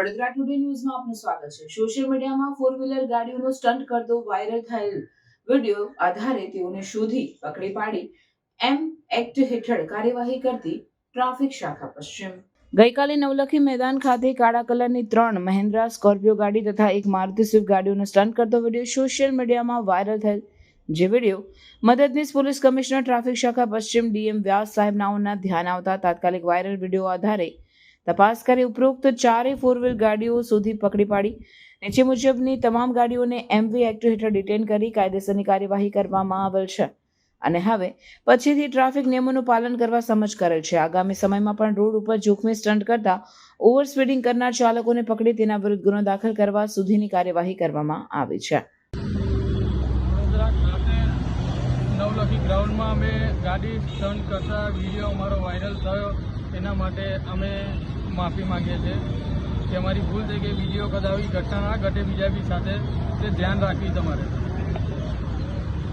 Vadodara today ન્યૂઝમાં આપનું સ્વાગત છે. સોશિયલ મીડિયામાં ફોર વ્હીલર ગાડીઓનો સ્ટન્ટ કરતો વાયરલ થયેલ વીડિયો આધારે તેઓને શોધી પકડી પાડી. એમ એક્ટ હેઠળ કાર્યવાહી કરતી ટ્રાફિક શાખા પશ્ચિમ. ગઈકાલે નવલખી મેદાન ખાતે કાળા કલરની ત્રણ મહેન્દ્રા સ્કોર્પિયો ગાડી તથા એક મારુતિ સ્વિફ્ટ ગાડીઓનો સ્ટન્ટ કરતો વીડિયો સોશિયલ મીડિયામાં વાયરલ થયેલ જે વીડિયો મદદનીશ પોલીસ કમિશનર ટ્રાફિક શાખા પશ્ચિમ ડીએમ વ્યાસ સાહેબ નાઓના ધ્યાન આવતા તાત્કાલિક વાયરલ વીડિયો આધારે તપાસ કરી ઉપરોક્ત ચારેય ફોર વ્હીલ ગાડીઓ સુધી પકડી પાડી. નીચે મુજબની તમામ ગાડીઓને એમવી એક્ટ હેઠળ ડિટેન કરી કાયદેસરની કાર્યવાહી કરવામાં આવેલ છે. અને હવે પછીથી ટ્રાફિક નિયમોનું પાલન કરવા સમજ કરેલ છે. આગામી સમયમાં પણ રોડ ઉપર જોખમી સ્ટન્ટ કરતા ઓવર સ્પીડિંગ કરનાર ચાલકોને પકડી તેના વિરુદ્ધ ગુનો દાખલ કરવા સુધીની કાર્યવાહી કરવામાં આવી છે. નવલખી ગ્રાઉન્ડમાં અમે ગાડી સ્ટન્ટ કરતા વીડિયો અમારો વાયરલ થયો. એના માટે અમે માફી માંગીએ છીએ. કે અમારી ભૂલ થઈ ગઈ વીડિયો કદાચ આવી, ઘટના ના ઘટે બીજા બી સાથે. તે ધ્યાન રાખવી તમારે.